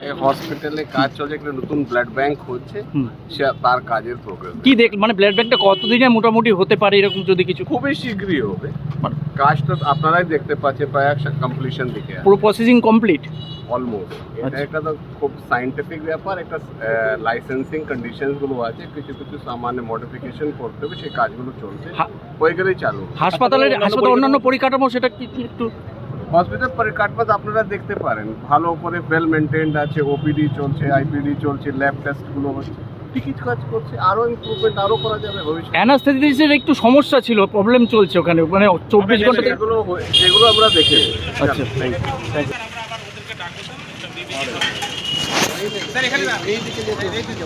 এই হসপিটালে কাজ চলছে একটা নতুন ব্লাড ব্যাংক হচ্ছে সে তার কাজের প্রোগ্রেস কি দেখ মানে ব্লাড ব্যাংকটা কতদিনে মোটামুটি হতে পারে এরকম যদি কিছু? খুবই শীঘ্রই হবে। কাজটা আপনারাই দেখতে পাচ্ছেন প্রায় কমপ্লিশন দিকে পুরো প্রসেসিং কমপ্লিট অলমোস্ট এটা আচ্ছা। একটা তো খুব সাইন্টিফিক ব্যাপার একটা লাইসেন্সিং আছে কিছু কিছু সামান্য মডিফিকেশন করতে হবে সেই কাজগুলো চলছে। হয়ে গেলেই চালু। হাসপাতালের হাসপাতাল অন্যান্য পরিকাঠামো সেটা কি কি একটু হসপিটাল পরিকাঠামো আপনারা দেখতে পারেন ভালো করে ওয়েল মেনটেন্ড আছে ওপিডি চলছে আইপিডি চলছে ল্যাব টেস্টগুলো হচ্ছে টিকিট কাজ করছে আরও ইমপ্রুভমেন্ট আরও করা যাবে ভবিষ্যতে অ্যানাস্থেটিসের একটু সমস্যা ছিল প্রবলেম চলছে ওখানে মানে চব্বিশ ঘণ্টা থেকে- সেগুলো আমরা দেখে। আচ্ছা। Thank you. Thank you. এই দিকে।